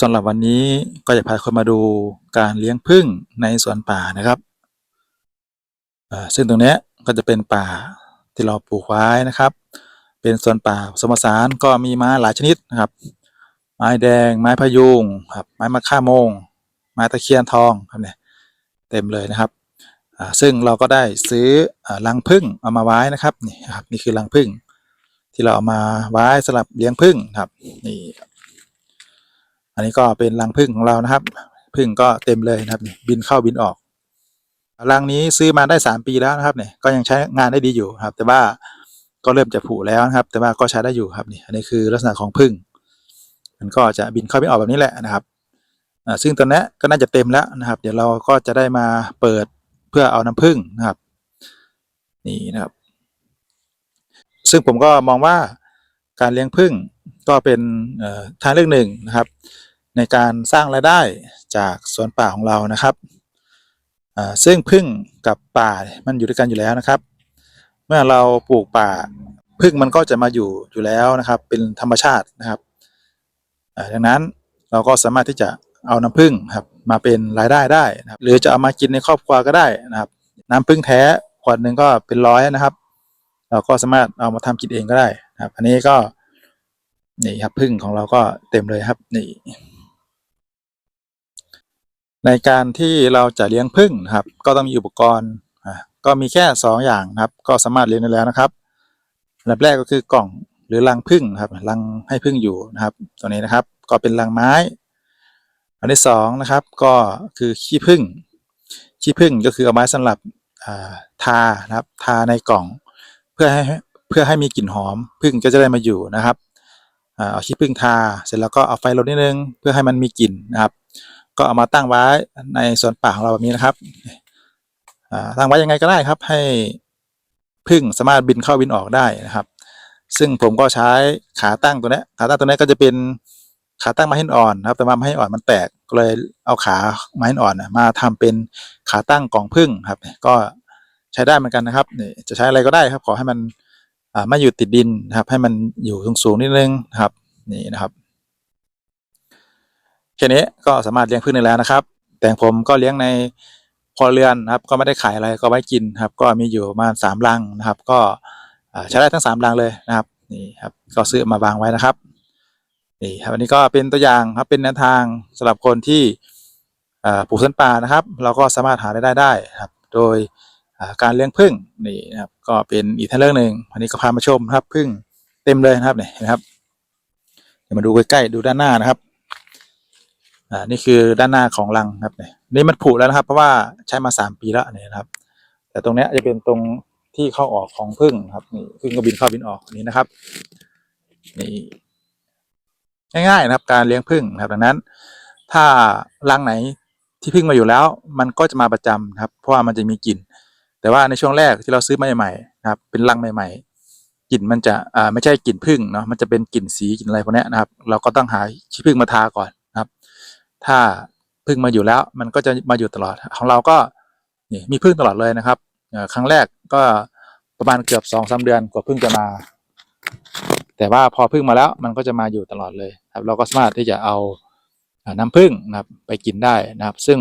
สำหรับวันนี้ก็จะพาคนมาดูการเลี้ยงผึ้งในสวนป่านะครับซึ่งตรงนี้ก็จะเป็นป่าที่เราปลูกไว้นะครับ เป็นสวนป่าสมสานก็มีไม้หลายชนิดนะครับ ไม้แดง ไม้พะยูงครับ ไม้มะค่าโมง ไม้ตะเคียนทองครับเนี่ยเต็มเลยนะครับ ซึ่งเราก็ได้ซื้อรังผึ้งเอามาไว้นะครับนี่ครับนี่คือรังผึ้งที่เราเอามาไว้สำหรับเลี้ยงผึ้งครับนี่ครับ อันนี้ก็เป็นรังผึ้งของเรานะครับผึ้งก็เต็มเลยนะครับนี่บินเข้าบินออกรังนี้ซื้อมาได้สามปีแล้วนะครับเนี่ยก็ยังใช้งานได้ดีอยู่ครับ แต่ว่าก็เริ่มจะผุแล้วนะครับ แต่ว่าก็ใช้ได้อยู่ครับนี่อันนี้คือลักษณะของผึ้งมันก็จะบินเข้าบินออกแบบนี้แหละนะครับอ่าซึ่งตอนนี้ก็น่าจะเต็มแล้วนะครับ เดี๋ยวเราก็จะได้มาเปิดเพื่อเอาน้ำผึ้งนะครับ นี่นะครับ ซึ่งผมก็มองว่าการเลี้ยงผึ้งก็เป็นทางเลือกหนึ่งนะครับ ในการสร้างรายได้จากสวนป่าของเรานะครับซึ่งผึ้งกับป่ามันอยู่ด้วยกันอยู่แล้วนะครับ เมื่อเราปลูกป่าผึ้งมันก็จะมาอยู่อยู่แล้วนะครับ เป็นธรรมชาตินะครับดังนั้นเราก็สามารถที่จะเอาน้ำผึ้งครับมาเป็นรายได้ได้นะครับ หรือจะเอามากินในครอบครัวก็ได้นะครับ น้ำผึ้งแท้ขวดหนึ่งก็เป็นร้อยนะครับ เราก็สามารถเอามาทำกินเองก็ได้นะครับ อันนี้ก็นี่ครับผึ้งของเราก็เต็มเลยครับนี่ ในการที่เราจะเลี้ยงผึ้งนะครับ ก็ต้องมีอุปกรณ์ก็มีแค่สองอย่างนะครับ ก็สามารถเลี้ยงได้แล้วนะครับอันดับแรกก็คือกล่องหรือรังผึ้งนะครับรังให้ผึ้งอยู่นะครับ ตัวนี้นะครับก็เป็นรังไม้ อันที่สองนะครับก็คือขี้ผึ้งขี้ผึ้งก็คือเอาไม้สำหรับทานะครับทาในกล่องเพื่อให้เพื่อให้มีกลิ่นหอมผึ้งก็จะได้มาอยู่นะครับเอาขี้ผึ้งทาเสร็จแล้วก็เอาไฟลดนิดนึงเพื่อให้มันมีกลิ่นนะครับ ก็เอามาตั้งไว้ในสวนป่าของเราแบบนี้นะครับตั้งไว้ยังไงก็ได้ครับ ให้ผึ้งสามารถบินเข้าบินออกได้นะครับ ซึ่งผมก็ใช้ขาตั้งตัวนี้ขาตั้งตัวนี้ก็จะเป็นขาตั้งไม้หินอ่อนนะครับ แต่ว่าไม้หินอ่อนมันแตกก็เลยเอาขาไม้หินอ่อนมาทำเป็นขาตั้งกล่องผึ้งครับ ก็ใช้ได้เหมือนกันนะครับนี่จะใช้อะไรก็ได้ครับ ขอให้มันไม่อยู่ติดดินนะครับ ให้มันอยู่สูงๆนิดนึงนะครับนี่นะครับ แค่นี้ก็สามารถเลี้ยงผึ้งได้แล้วนะครับ แต่ผมก็เลี้ยงในครัวเรือนนะครับ ก็ไม่ได้ขายอะไรก็ไว้กินครับ ก็มีอยู่ประมาณสามรังนะครับ ก็ใช้ได้ทั้งสามรังเลยนะครับนี่ครับก็ซื้อมาวางไว้นะครับนี่ครับอันนี้ก็เป็นตัวอย่างครับเป็นแนวทางสำหรับคนที่ปลูกสวนป่านะครับ เราก็สามารถหาได้ได้ครับ โดยการเลี้ยงผึ้งนี่นะครับ ก็เป็นอีกทางเรื่องหนึ่งวันนี้ก็พามาชมครับผึ้งเต็มเลยนะครับนี่นะครับเดี๋ยวมาดูใกล้ๆดูด้านหน้านะครับ อ่านี่คือด้านหน้าของรังครับเนี่ยนี่มันผุแล้วนะครับ เพราะว่าใช้มาสามปีแล้วเนี่ยนะครับ แต่ตรงเนี้ยจะเป็นตรงที่เข้าออกของพึ่งครับนี่พึ่งก็บินเข้าบินออกนี่นะครับนี่ง่ายๆนะครับ การเลี้ยงพึ่งครับดังนั้น ถ้ารังไหนที่พึ่งมาอยู่แล้ว มันก็จะมาประจำครับ เพราะว่ามันจะมีกลิ่น แต่ว่าในช่วงแรกที่เราซื้อมาใหม่ๆนะครับ เป็นรังใหม่ ๆกลิ่นมันจะอ่าไม่ใช่กลิ่นพึ่งเนาะมันจะเป็นกลิ่นสีกลิ่นอะไรพวกนี้นะครับ เราก็ต้องหาขี้พึ่งมาทาก่อน ถ้าพึ่งมาอยู่แล้วมันก็จะมาอยู่ตลอดของเราก็นี่มีพึ่งตลอดเลยนะครับครั้งแรกก็ประมาณเกือบสองสาเดือนกว่าพึ่งจะมา แต่ว่าพอพึ่งมาแล้วมันก็จะมาอยู่ตลอดเลยครับ เราก็สามารถที่จะเอาน้ำพึ่งนะครับ ไปกินได้นะครับ ซึ่ง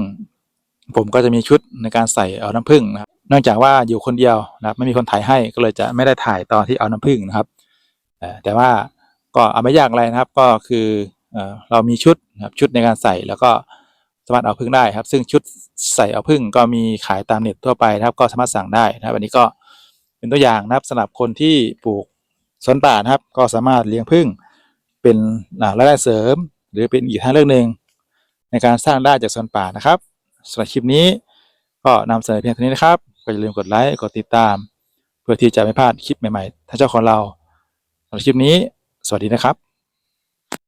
ผมก็จะมีชุดในการใส่เอาน้ำพึ่งนะครับเนื่องจากว่าอยู่คนเดียวนะครับ ไม่มีคนถ่ายให้ก็เลยจะไม่ได้ถ่ายตอนที่เอาน้ำพึ่งนะครับแต่ว่าก็เอาไม่ยากอะไรนะครับ ก็คือ เรามีชุดนะครับชุดในการใส่แล้วก็สามารถเอาพึ่งได้ครับ ซึ่งชุดใส่เอาพึ่งก็มีขายตามเน็ตทั่วไปนะครับ ก็สามารถสั่งได้นะครับอันนี้ก็เป็นตัวอย่างนะครับสำหรับคนที่ปลูกสวนป่านะครับ ก็สามารถเลี้ยงพึ่งเป็นอ่ารายได้เสริม หรือเป็นอีกทางเลือกหนึ่งในการสร้างได้จากสวนป่านะครับสำหรับคลิปนี้ก็นำเสนอเพียงเท่านี้นะครับ ก็อย่าลืมกดไลค์กดติดตาม เพื่อที่จะไม่พลาดคลิปใหม่ๆถ้านเจ้าของเราสำหรับคลิปนี้ สวัสดีนะครับ